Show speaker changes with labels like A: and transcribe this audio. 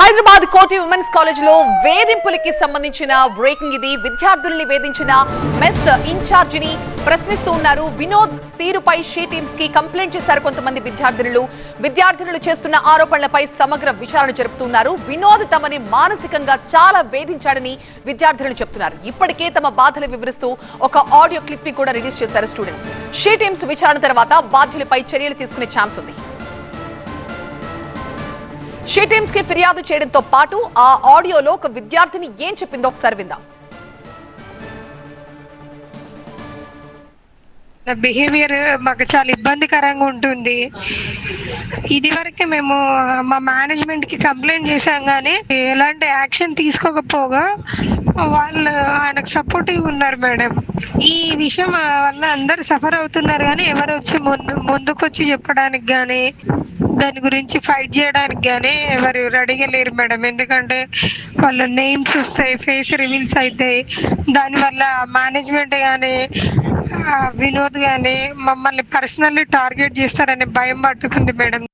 A: హైదరాబాద్ కోటి ఉమెన్స్ కాలేజ్లో వేధింపులకి సంబంధించిన బ్రేకింగ్ ఇది. విద్యార్థుల్ని వేధించిన మెస్ ఇన్ఛార్జిని ప్రశ్నిస్తూ ఉన్నారు. వినోద్ తీరుపై షీ టీమ్స్కి కంప్లైంట్ చేశారు కొంతమంది విద్యార్థినులు. విద్యార్థినులు చేస్తున్న ఆరోపణలపై సమగ్ర విచారణ జరుపుతున్నారు వినోద్ తమని మానసికంగా చాలా వేధించాడని విద్యార్థినులు చెప్తున్నారు. ఇప్పటికే తమ బాధలు వివరిస్తూ ఒక ఆడియో క్లిప్ని కూడా రిలీజ్ చేశారు స్టూడెంట్స్. షీ టీమ్స్ విచారణ తర్వాత బాధ్యులపై చర్యలు తీసుకునే ఛాన్స్ ఉంది. షీ టీమ్స్కి ఫిర్యాదు చేయడంతో పాటు ఆ ఆడియోలో ఒక విద్యార్థిని ఏం చెప్పిందో ఒకసారి విందాం.
B: బిహేవియర్ మాకు చాలా ఇబ్బందికరంగా ఉంటుంది. ఇది వరకే మేము మా మేనేజ్మెంట్కి కంప్లైంట్ చేశాం కానీ ఎలాంటి యాక్షన్ తీసుకోకపోగా వాళ్ళు ఆయనకు సపోర్టివ్ ఉన్నారు మేడం. ఈ విషయం వల్ల అందరు సఫర్ అవుతున్నారు కానీ ఎవరు వచ్చి ముందు ముందుకొచ్చి చెప్పడానికి కానీ దాని గురించి ఫైట్ చేయడానికి కానీ ఎవరు రెడీగా లేరు మేడం ఎందుకంటే వాళ్ళ నేమ్స్ వస్తాయి ఫేస్ రివీల్స్ అవుతాయి దానివల్ల మేనేజ్మెంట్ కానీ వినోద్ కానీ మమ్మల్ని పర్సనల్లీ టార్గెట్ చేస్తారనే భయం పట్టుకుంది మేడం